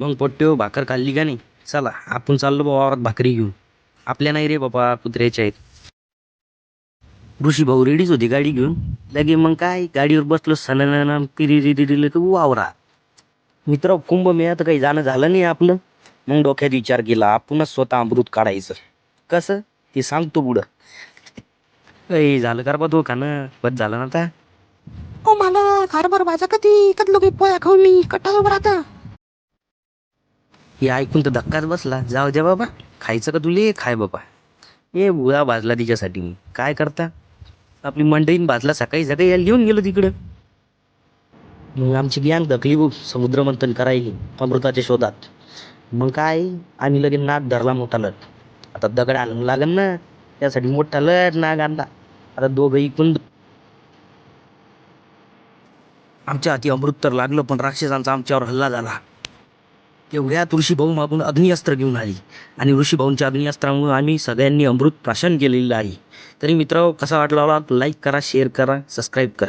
मग पोट्ट्यो भाकर खाल्ली का नाही? चला आपण चाललो बा वावरात भाकरी घेऊन. आपल्या नाही रे बाबा कुत्र्याच्या आहेत. ऋषी भाऊ रेडीच होती गाडी घेऊन. लगे मग काय गाडीवर बसलो सण पिरी की वावरा मित्र कुंभमेळ्यात काही जाणं झालं नाही आपलं. मग डोक्यात विचार केला आपणच स्वतः अमृत काढायचं. कसं? ते सांगतो पुढं. ए झालं का बा तो खाणं बस झालं ना आता? ओ मला हरभर भाजा कधी? कधी लोक पोया खाऊन मी कट्टा आता हे ऐकून तर धक्काच बसला. जाऊ दे बाबा. खायचं का तुले? खाय बाबा. ए बुळा भाजला तिच्यासाठी मी. काय करता? आपली मंडईन भाजला सकाळी सकाळी यायला घेऊन गेलो तिकडं. मग आमची गँग धकली समुद्रमंथन करायली अमृताच्या शोधात. मग काय? आम्ही लगेच नाग धरला मोठा लट. आता दगड आणून लागन ना. त्यासाठी मोठा लट नाग आणला. आता दोघं इकून आमच्या हाती अमृत तर लागलं पण राक्षसांचा आमच्यावर हल्ला झाला. तेवढ्या ऋषीभाऊ मागून अग्निअस्त्र घेऊन आली. आणि ऋषीभाऊंच्या अग्निअस्त्रामुळे आम्ही सगळ्यांनी अमृत प्राशन केलेलं आहे. तरी मित्र कसा वाटला? लाईक करा शेअर करा सबस्क्राईब करा.